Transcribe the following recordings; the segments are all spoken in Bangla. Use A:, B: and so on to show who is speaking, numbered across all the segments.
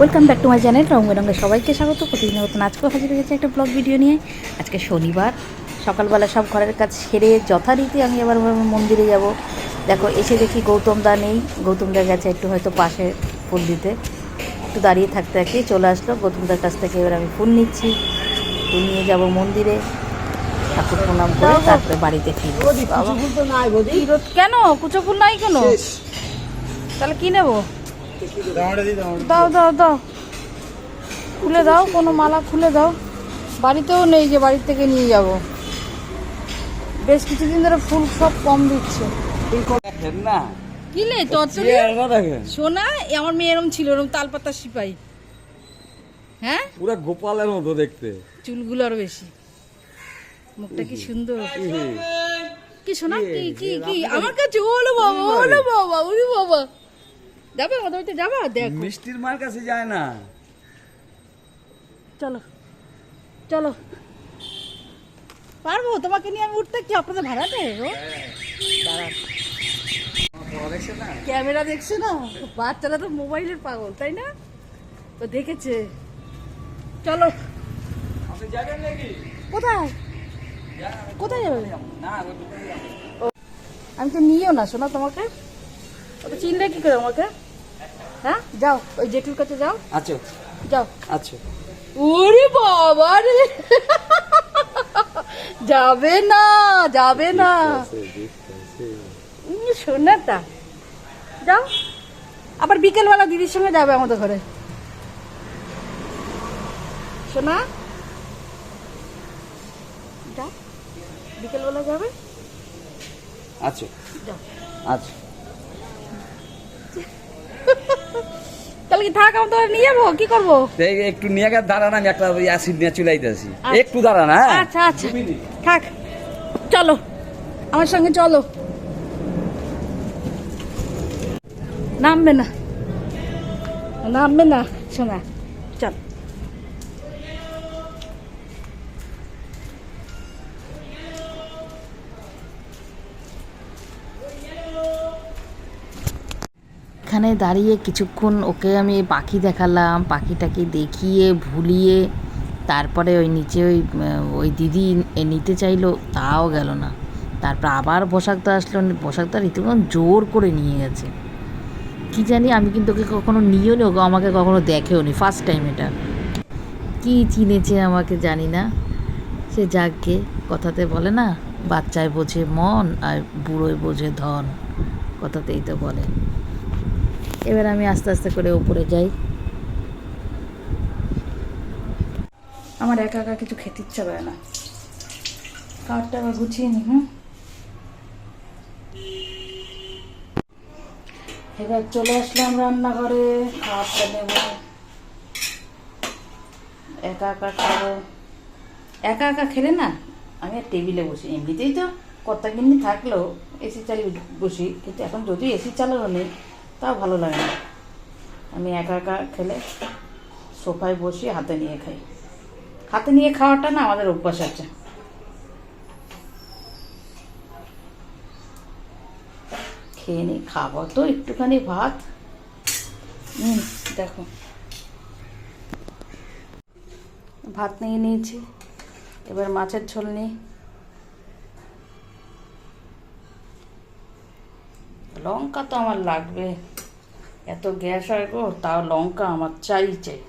A: Welcome back to my channel রঙে রঙে সবাইকে স্বাগত। প্রতিদিন নতুন আজকেও হাজির হয়েছে একটা ব্লগ ভিডিও নিয়ে। আজকে শনিবার সকালবেলা সব ঘরের কাজ সেরে যথারীতি আমি ভাবলাম মন্দিরে যাব। দেখো এসে দেখি গৌতম দা নেই। গৌতম দা গেছে একটু হয়তো পাশে ফুল দিতে। একটু দাঁড়িয়ে থাকতে থাকতে চলে আসলো। গৌতম দার কাছ থেকে এবার আমি ফুল নিচ্ছি। ফুল নিয়ে যাব মন্দিরে। ঠাকুর প্রণাম করে তারপরে বাড়িতে ফিরবো। কেন? কুচো ফুল নাই কেন? তাহলে কি নেব? দাও দাও দাও। খুলে দাও কোনো মালা খুলে দাও। বাড়িতেও নেই যে বাড়ি থেকে নিয়ে যাব। বেশ কিছুদিন ধরে ফুল সব কম দিচ্ছে।
B: না
A: কি লে চচ্চড়ি
B: চেয়ারটা দেখেন
A: সোনা আমার মেয়ে এরম ছিল এরম তালপাতা সিপাই হ্যাঁ?
B: পুরো গোপালের মতো দেখতে।
A: চুলগুলো আরও বেশি। মুখটা কি সুন্দর। কি সোনা? কি কি কি আমার কাছে ওলো বাবা ওলো বাবা ওরে বাবা। যাবে বাড়িতে যাবা দেখো।
B: মিষ্টির মার কাছে যায় না।
A: চলো চলো। পারব? তোমাকে নিয়ে আমি উঠতে কি আপনাদের ভাড়াতে? ও? ক্যামেরা দেখছে না? বাচ্চারা তো মোবাইলের পাগল তাই না? ও দেখেছে। চলো।
B: যাবেন নাকি?
A: কোথায়? কোথায় যাবে? আমি তো নিয়েও না শোনা তোমাকে। তো চিনলে কি করে আমাকে? হ্যাঁ? যাও ওই জেঠুর কাছে যাও।
B: আচ্ছা।
A: যাও।
B: আচ্ছা।
A: ওরে বাবা রে। যাবে না যাবে না। শোনাটা যাও। আবার বিকেলবেলা দিদির সঙ্গে যাবে আমাদের ঘরে। শোনা? যাও। বিকেলবেলা যাবে।
B: আচ্ছা।
A: যাও।
B: আচ্ছা।
A: তাহলে কি থাক আমাদের নিয়ে যাব? কি করব?
B: একটু নিয়ে গেছে দাঁড়ান আমি একটা অ্যাসিড নিয়ে চলে আইতেছি।
A: আচ্ছা।
B: একটু দাঁড়ান হ্যাঁ?
A: আচ্ছা আচ্ছা। থাক। চলো। আমার সঙ্গে চলো। নামবে না। নামবে না শোনা। এখানে দাঁড়িয়ে কিছুক্ষণ ওকে আমি পাখি দেখালাম, পাখিটাকে দেখিয়ে, ভুলিয়ে, তারপরে ওই নিচে ওই ওই দিদি নিতে চাইলো, তাও গেল না। তারপর আবার বসাকদা আসলো বসাকদা রীতিমতন জোর করে নিয়ে গেছে। কি জানি, আমি কিন্তু ওকে কখনো নিয়েও নি আমাকে কখনো দেখেও নি ফার্স্ট টাইম এটা। কি চিনেছে আমাকে জানি না। সে যাকে কথাতে বলে না, বাচ্চায় বোঝে মন আর বুড়োয় বোঝে ধন, কথাতেই তো বলে। এবার আমি আস্তে আস্তে করে উপরে যাই। আমার একা একা কিছু খেতে ইচ্ছা করে না। কাঠটা আবার গুছিয়ে নি হ্যাঁ এবার চলে আসলাম রান্নাঘরে খাবারটা নেব। একা একা খাব। একা একা খেলে না, আমি আর টেবিলে বসি। এমনিতেই তো কর্তা কিন্নি থাকলেও এসি চালিয়ে বসি, কিন্তু এখন যদিও এসি চালানো নেই তাও ভালো লাগে না। আমি একা একা খেলে সোফায় বসে হাতে নিয়ে খাই। হাতে নিয়ে খাওয়াটা না আমাদের অভ্যাস আছে। খেয়ে নিই খাব তো একটুখানি ভাত। হুম দেখো। ভাত নিয়ে নিয়েছি। এবার মাছের ঝোল নিই। লঙ্কা তো আমার লাগবে। এত গ্যাস হয় গো, তাও লঙ্কা আমার চাই চাই।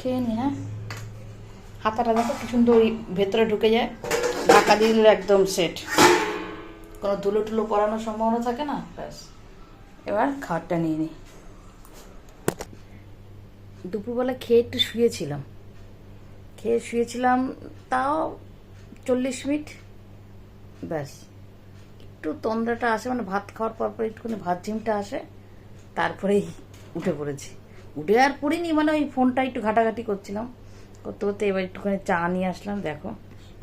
A: খেয়ে নি হ্যাঁ? হাতাটা দেখো কি সুন্দর ভেতরে ঢুকে যায়। ঢাকা দিলে একদম সেট কোনো ধুলো টুলো পড়ানোর সম্ভাবনা থাকে না? ব্যাস। এবার খাবারটা নিয়ে নিই দুপুরবেলা খেয়ে একটু শুয়েছিলাম। খেয়ে শুয়েছিলাম তাও চল্লিশ মিনিট। ব্যাস। একটু তন্দ্রাটা আসে মানে ভাত খাওয়ার পর পর একটুখানি ভাত ঝিমটা আসে, তারপরেই উঠে পড়েছি। উঠে আর পড়িনি মানে ওই ফোনটা একটু ঘাটাঘাটি করছিলাম। করতে করতে এবার একটুখানি চা নিয়ে আসলাম, দেখো।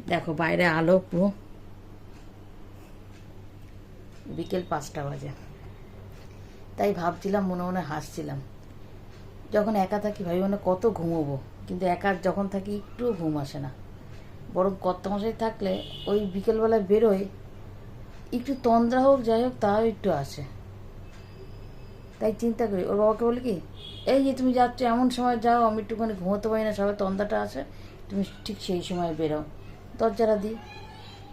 A: দেখো বাইরে আলো পুরো। বিকেল পাঁচটা বাজে। তাই ভাবছিলাম, মনে মনে হাসছিলাম। যখন একা থাকি ভাবি মানে কত ঘুমোবো? কিন্তু একা যখন থাকি, একটুও ঘুম আসে না। বরং কত মশাই থাকলে ওই বিকেলবেলায় বেরোয় একটু তন্দ্রা হোক, যাই হোক, তাও একটু আসে। তাই চিন্তা করি, ওর বাবাকে বলি কি, এই যে তুমি যাচ্ছ, এমন সময় যাও, আমি একটুখানি ঘুমোতে পারি না সবাই তন্দ্রাটা আসে, তুমি ঠিক সেই সময় বেরো। দরজাটা দিই,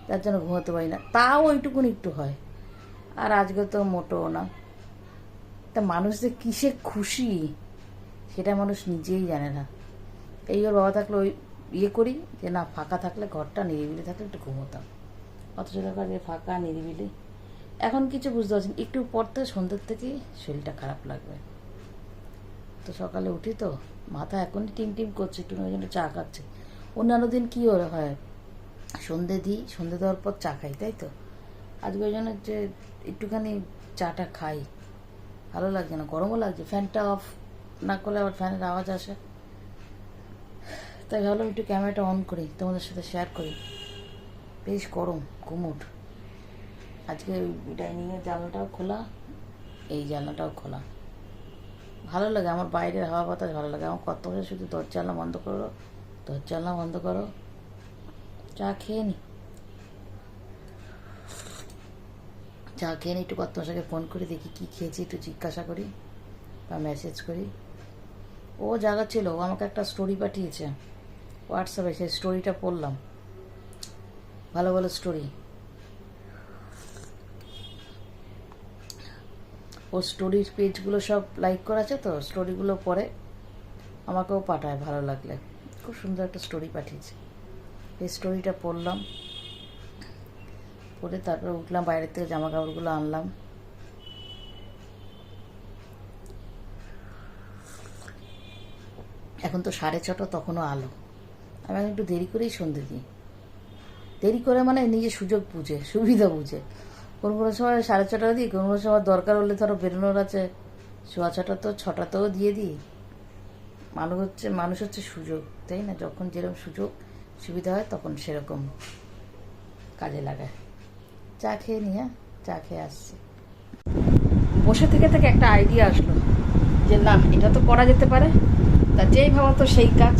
A: তার জন্য ঘুমোতে পারি না। তাও ওইটুকুনি একটু হয়। আর আজকে তো মোটেও না। তা মানুষ যে কিসে খুশি, সেটা মানুষ নিজেই জানে না। এই ওর বাবা থাকলে ওই ইয়ে করি যে, না, ফাঁকা থাকলে ঘরটা নিরিবিলি থাকলে একটু ঘুমোতাম। অথচ দেখা যে ফাঁকা, নিরিবিলি। এখন কিছু বুঝতে পারছি একটু পর থেকে সন্ধ্যের থেকেই শরীরটা খারাপ লাগবে। তো সকালে উঠি তো, মাথা এখনই টিম টিম করছে, একটু ওই জন্য চা খাচ্ছে। অন্যান্য দিন কী হয়? সন্ধে দিই, সন্ধে দেওয়ার পর চা খাই, তাই তো? আজকে ওই জন্য যে একটুখানি চাটা খাই। ভালো লাগছে না, গরমও লাগছে, ফ্যানটা অফ না করলে আবার ফ্যানের আওয়াজ আসে। তাই ভাবলাম একটু ক্যামেরাটা অন করি, তোমাদের সাথে শেয়ার করি। বেশ গরম কুমুট আজকে ডাইনিংয়ের জানলাটাও খোলা, এই জানলাটাও খোলা। ভালো লাগে, আমার বাইরের হাওয়া বাতাস ভালো লাগে। আমার কত শুধু দরজা জানলা বন্ধ করো দরজা বন্ধ করো, চা খেয়ে নি। চা খেয়ে নি, একটু কত মশাকে ফোন করে দেখি কী খেয়েছি, একটু জিজ্ঞাসা করি বা মেসেজ করি। ও জায়গা ছিল ও আমাকে একটা স্টোরি পাঠিয়েছে হোয়াটসঅ্যাপে সেই স্টোরিটা পড়লাম। ভালো ভালো স্টোরি ও স্টোরির পেজগুলো সব লাইক করা আছে তো স্টোরিগুলো পড়ে আমাকেও পাঠায় ভালো লাগলে। খুব সুন্দর একটা স্টোরি পাঠিয়েছে। এই স্টোরিটা পড়লাম। পড়ে তারপরে উঠলাম, বাইরের থেকে জামা কাপড়গুলো আনলাম। এখন তো সাড়ে ছটা, তখনও আলো। আমি এখন একটু দেরি করেই সন্ধে দিই। দেরি করে মানে নিজে সুযোগ বুঝে, সুবিধা বুঝে। কোনো কোনো সময় সাড়ে ছটা দিই, কোনো কোনো সময় দরকার হলে ধরো বেরোনোর আছে। সোয়া ছটা তো, ছটাতেও দিয়ে দিই। মানুষ হচ্ছে মানুষ হচ্ছে সুযোগ, তাই না? যখন যেরকম সুযোগ সুবিধা হয়, তখন সেরকম কাজে লাগায়। চা খেয়ে নিয়ে চা খেয়ে আসছি। বসে থেকে থেকে একটা আইডিয়া আসলো যে, না, এটা তো করা যেতে পারে। তা যেই ভাবা তো সেই কাজ।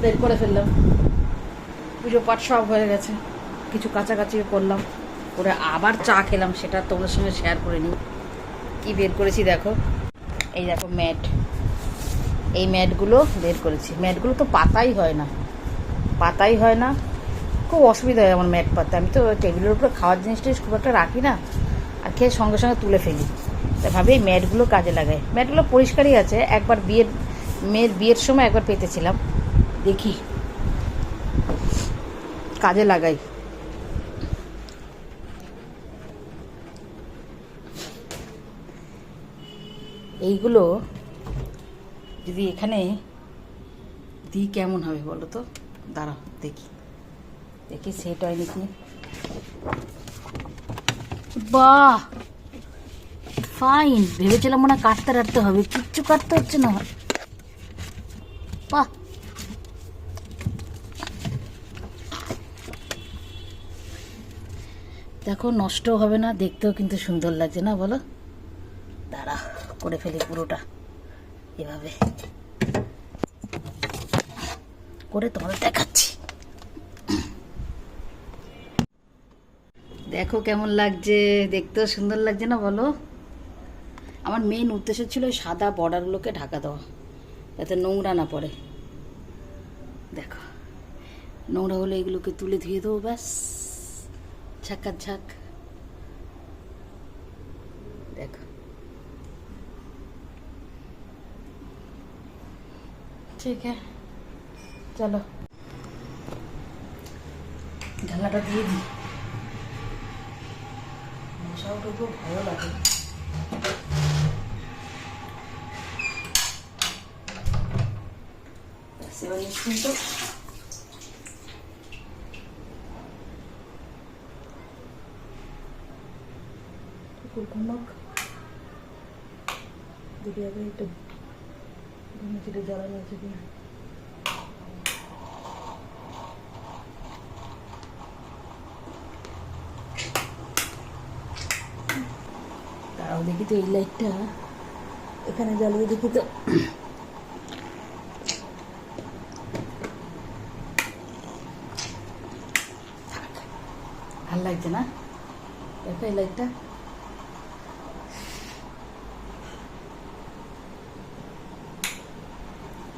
A: বের করে ফেললাম। পুজো পাঠ সব হয়ে গেছে। কিছু কাছাকাছি করলাম। করে আবার চা খেলাম, সেটা তোমাদের সঙ্গে শেয়ার করে নিই। কী বের করেছি দেখো। এই দেখো ম্যাট। এই ম্যাটগুলো বের করেছি। ম্যাটগুলো তো পাতাই হয় না। পাতাই হয় না। খুব অসুবিধা হয় আমার ম্যাট পাতে আমি তো টেবিলের উপরে খাওয়ার জিনিসটা খুব একটা রাখি না আর খেয়ে সঙ্গে সঙ্গে তুলে ফেলি। তাই ভাবি এই ম্যাটগুলো কাজে লাগাই। ম্যাটগুলো পরিষ্কারই আছে। একবার বিয়ের, মেয়ের বিয়ের সময় একবার পেতেছিলাম। দেখি। কাজে লাগাই। এইগুলো যদি এখানে দিই কেমন হবে বলো তো? দাঁড়াও, দেখি। দেখি সেট হয় নাকি? বাহ! ফাইন ভেবেছিলাম মনে হয় কাটতে কাটতে হবে, কিচ্ছু কাটতে হচ্ছে না। বাহ! দেখো নষ্ট হবে না, দেখতেও কিন্তু সুন্দর লাগছে না, বলো? দাঁড়া, করে ফেলি পুরোটা, এভাবে। করে তোমাদের দেখাচ্ছি। দেখো কেমন লাগছে, দেখতেও সুন্দর লাগছে না বলো? আমার মেন উদ্দেশ্য ছিল ওই সাদা বর্ডারগুলোকে ঢাকা দেওয়া, যাতে নোংরা না পড়ে। দেখো, নোংরা হলে এগুলোকে তুলে ধুয়ে দেবো, ব্যাস। ঝাক্কা ঝাক দেখো। ঠিক আছে, চলো। ঢালাটা দিয়ে দিই। মশাও ঢুকবো ভালো লাগে। এবার জ্বালানো আছে কিনা তাও দেখি তো এই লাইটটা। এখানে জ্বালিয়ে দেখি তো। ভালো লাগছে না? দেখো এই লাইটটা।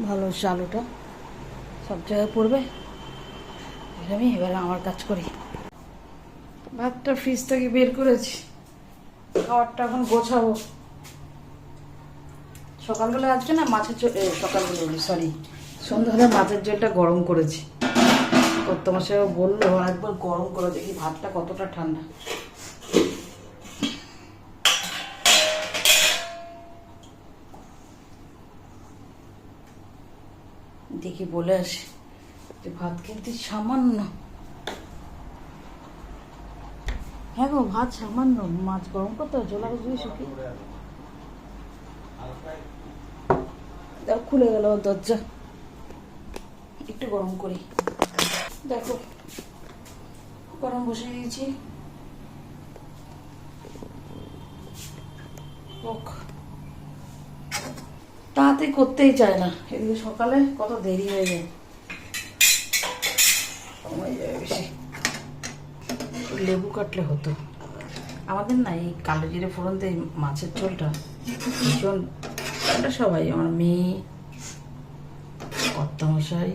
A: ভালো আলোটা সব জায়গায় পড়বে। আমি এবার আমার কাজ করি। ভাতটা ফ্রিজ থেকে বের করেছি। খাবারটা এখন গোছাবো। সকালবেলা আজকে না মাছের ঝোল সকালবেলা বলি সরি সন্ধ্যাবেলা মাছের ঝোলটা গরম করেছি। তোমার সাথে বলল, একবার গরম করে দেখি ভাতটা কতটা ঠান্ডা। দেখি বলে আসি যে ভাত কিন্তু সামান্য হ্যাঁ গো, ভাত সামান্য, মাছ গরম করতে জোলা দিয়ে দেখো, খুলে গেল দরজা। একটু গরম করি। দেখো, গরম বসিয়ে দিয়েছি তাড়াতাড়ি করতেই চায় না। এদিকে সকালে কত দেরি হয়ে যায়। বেশি লেবু কাটলে হতো। আমাদের না এই কালো জিরে ফোড়ন দিয়ে মাছের ঝোলটা ভীষণ সবাই, আমার মেয়ে, কর্তামশাই,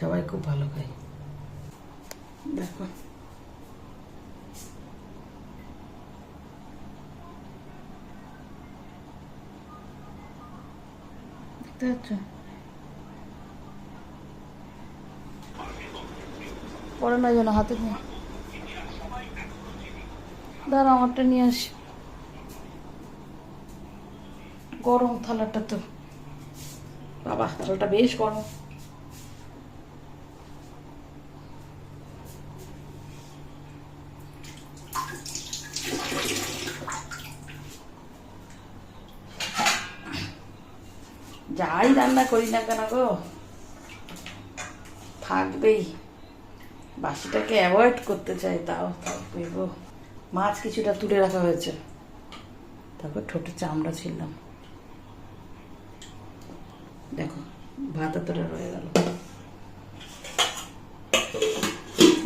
A: সবাই খুব ভালো খায়। দেখো। দেখতে পাচ্ছ? পরে না যেন, হাতে নিয়ে দাঁড়া আমারটা নিয়ে আসি। গরম থালাটা তো। বাবা, থালাটা বেশ গরম। যাই রান্না করি না কেন গো? থাকবেই। বাসিটাকে অ্যাভয়েড করতে চাই, তাও গো মাছ কিছুটা তুলে রাখা হয়েছে। তারপর ঠোঁটে চামড়া ছিলাম দেখো, ভাত এতটা রয়ে গেল।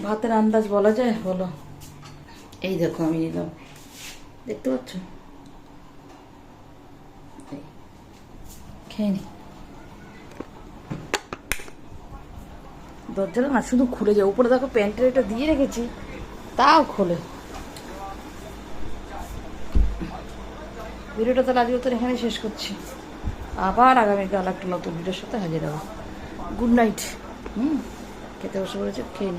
A: ভাতের আন্দাজ বলা যায়? বলো। এই দেখো, আমি নিলাম। দেখতে পাচ্ছ? খেয়ে নি। দরজাটা না শুধু খুলে যায়। উপরে দেখো প্যান্টের এটা দিয়ে রেখেছি, তাও খোলে। ভিডিওটা তাহলে আজকে তো এখানে শেষ করছি। আবার আগামীকাল একটা নতুন ভিডিওর সাথে হাজির হব। Good night. হুম? খেতে বসে পড়েছে? খেয়ে